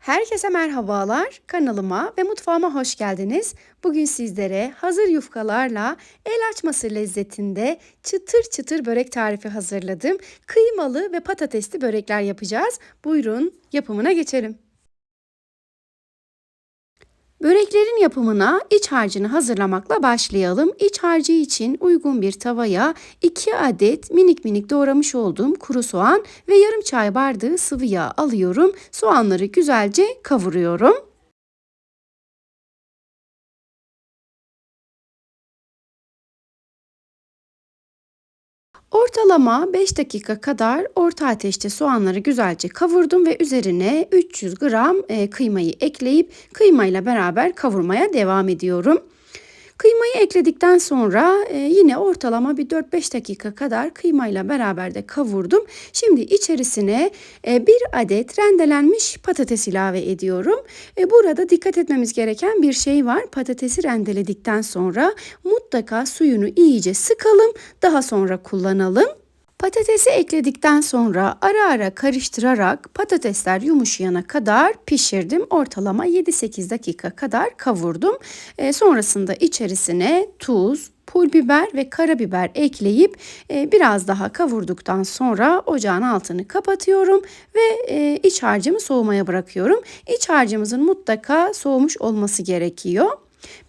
Herkese merhabalar. Kanalıma ve mutfağıma hoş geldiniz. Bugün sizlere hazır yufkalarla el açması lezzetinde çıtır çıtır börek tarifi hazırladım. Kıymalı ve patatesli börekler yapacağız. Buyurun yapımına geçelim. Böreklerin yapımına iç harcını hazırlamakla başlayalım. İç harcı için uygun bir tavaya 2 adet minik minik doğramış olduğum kuru soğan ve yarım çay bardağı sıvı yağ alıyorum. Soğanları güzelce kavuruyorum. Ortalama 5 dakika kadar orta ateşte soğanları güzelce kavurdum ve üzerine 300 gram e, kıymayı ekleyip kıymayla beraber kavurmaya devam ediyorum. Kıymayı ekledikten sonra e, yine ortalama bir 4-5 dakika kadar kıymayla beraber de kavurdum. Şimdi içerisine e, bir adet rendelenmiş patates ilave ediyorum. E, burada dikkat etmemiz gereken bir şey var. Patatesi rendeledikten sonra mutlaka suyunu iyice sıkalım. Daha sonra kullanalım. Patatesi ekledikten sonra ara ara karıştırarak patatesler yumuşayana kadar pişirdim. Ortalama 7-8 dakika kadar kavurdum. E, sonrasında içerisine tuz, pul biber ve karabiber ekleyip e, biraz daha kavurduktan sonra ocağın altını kapatıyorum ve e, iç harcımı soğumaya bırakıyorum. İç harcımızın mutlaka soğumuş olması gerekiyor.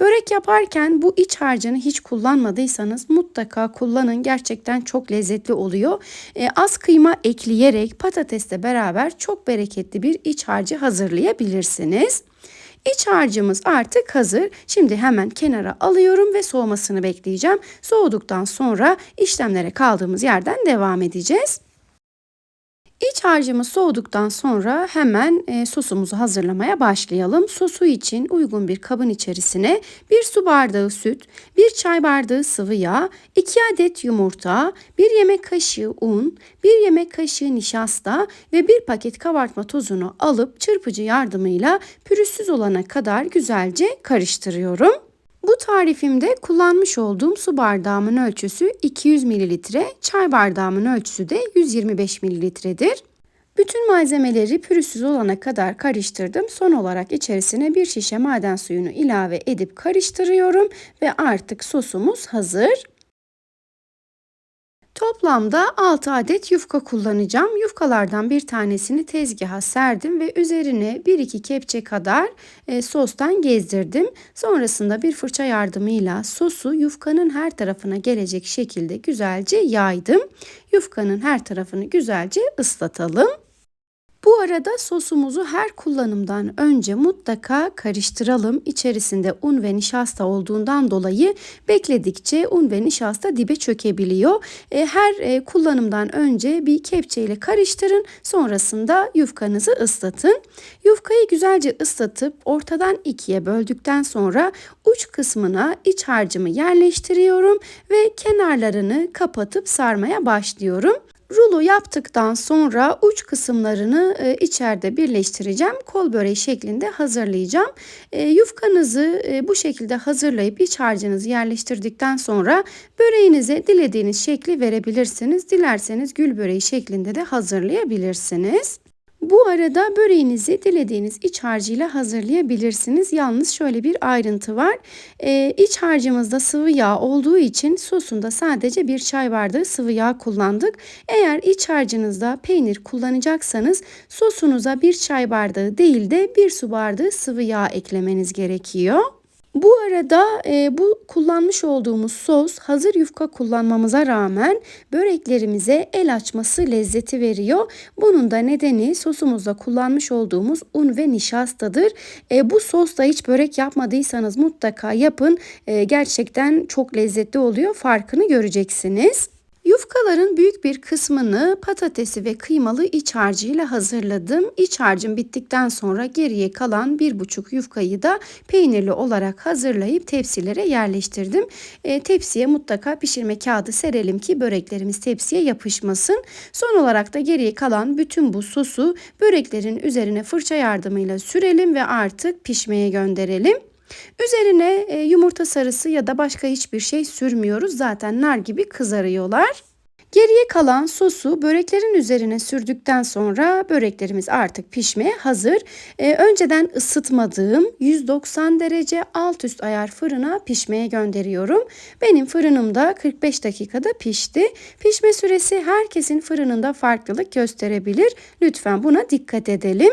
Börek yaparken bu iç harcını hiç kullanmadıysanız mutlaka kullanın. Gerçekten çok lezzetli oluyor. E, az kıyma ekleyerek patatesle beraber çok bereketli bir iç harcı hazırlayabilirsiniz. İç harcımız artık hazır. Şimdi hemen kenara alıyorum ve soğumasını bekleyeceğim. Soğuduktan sonra işlemlere kaldığımız yerden devam edeceğiz. İç harcımız soğuduktan sonra hemen e, sosumuzu hazırlamaya başlayalım. Sosu için uygun bir kabın içerisine 1 su bardağı süt, 1 çay bardağı sıvı yağ, 2 adet yumurta, 1 yemek kaşığı un, 1 yemek kaşığı nişasta ve 1 paket kabartma tozunu alıp çırpıcı yardımıyla pürüzsüz olana kadar güzelce karıştırıyorum. Bu tarifimde kullanmış olduğum su bardağımın ölçüsü 200 mililitre, çay bardağımın ölçüsü de 125 mililitredir. Bütün malzemeleri pürüzsüz olana kadar karıştırdım. Son olarak içerisine bir şişe maden suyunu ilave edip karıştırıyorum ve artık sosumuz hazır. Toplamda 6 adet yufka kullanacağım. Yufkalardan bir tanesini tezgaha serdim ve üzerine 1-2 kepçe kadar e, sostan gezdirdim. Sonrasında bir fırça yardımıyla sosu yufkanın her tarafına gelecek şekilde güzelce yaydım. Yufkanın her tarafını güzelce ıslatalım. Bu arada sosumuzu her kullanımdan önce mutlaka karıştıralım. İçerisinde un ve nişasta olduğundan dolayı bekledikçe un ve nişasta dibe çökebiliyor. E, her e, kullanımdan önce bir kepçeyle karıştırın. Sonrasında yufkanızı ıslatın. Yufkayı güzelce ıslatıp ortadan ikiye böldükten sonra uç kısmına iç harcımı yerleştiriyorum ve kenarlarını kapatıp sarmaya başlıyorum. Rulo yaptıktan sonra uç kısımlarını e, içeride birleştireceğim. Kol böreği şeklinde hazırlayacağım. E, yufkanızı e, bu şekilde hazırlayıp iç harcınızı yerleştirdikten sonra böreğinize dilediğiniz şekli verebilirsiniz. Dilerseniz gül böreği şeklinde de hazırlayabilirsiniz. Bu arada böreğinizi dilediğiniz iç harcıyla hazırlayabilirsiniz. Yalnız şöyle bir ayrıntı var. Ee, iç harcımızda sıvı yağ olduğu için sosunda sadece bir çay bardağı sıvı yağ kullandık. Eğer iç harcınızda peynir kullanacaksanız sosunuza bir çay bardağı değil de bir su bardağı sıvı yağ eklemeniz gerekiyor. Bu arada e, bu kullanmış olduğumuz sos hazır yufka kullanmamıza rağmen böreklerimize el açması lezzeti veriyor. Bunun da nedeni sosumuzda kullanmış olduğumuz un ve nişastadır. E, bu sosla hiç börek yapmadıysanız mutlaka yapın. E, gerçekten çok lezzetli oluyor. Farkını göreceksiniz. Yufkaların büyük bir kısmını patatesi ve kıymalı iç harcıyla hazırladım. İç harcım bittikten sonra geriye kalan bir buçuk yufkayı da peynirli olarak hazırlayıp tepsilere yerleştirdim. E, tepsiye mutlaka pişirme kağıdı serelim ki böreklerimiz tepsiye yapışmasın. Son olarak da geriye kalan bütün bu sosu böreklerin üzerine fırça yardımıyla sürelim ve artık pişmeye gönderelim. Üzerine e, yumurta sarısı ya da başka hiçbir şey sürmüyoruz. Zaten nar gibi kızarıyorlar. Geriye kalan sosu böreklerin üzerine sürdükten sonra böreklerimiz artık pişmeye hazır. Ee, önceden ısıtmadığım 190 derece alt üst ayar fırına pişmeye gönderiyorum. Benim fırınımda 45 dakikada pişti. Pişme süresi herkesin fırınında farklılık gösterebilir. Lütfen buna dikkat edelim.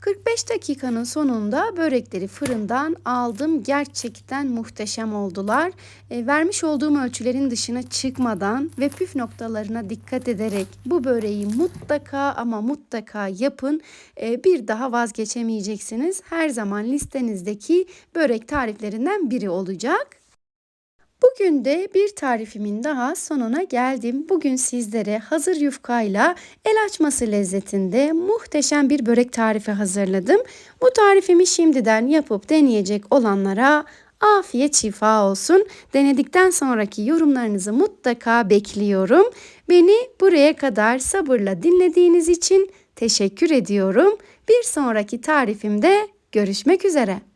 45 dakikanın sonunda börekleri fırından aldım. Gerçekten muhteşem oldular. E, vermiş olduğum ölçülerin dışına çıkmadan ve püf noktalarına dikkat ederek bu böreği mutlaka ama mutlaka yapın. E, bir daha vazgeçemeyeceksiniz. Her zaman listenizdeki börek tariflerinden biri olacak. Bugün de bir tarifimin daha sonuna geldim. Bugün sizlere hazır yufkayla el açması lezzetinde muhteşem bir börek tarifi hazırladım. Bu tarifimi şimdiden yapıp deneyecek olanlara afiyet şifa olsun. Denedikten sonraki yorumlarınızı mutlaka bekliyorum. Beni buraya kadar sabırla dinlediğiniz için teşekkür ediyorum. Bir sonraki tarifimde görüşmek üzere.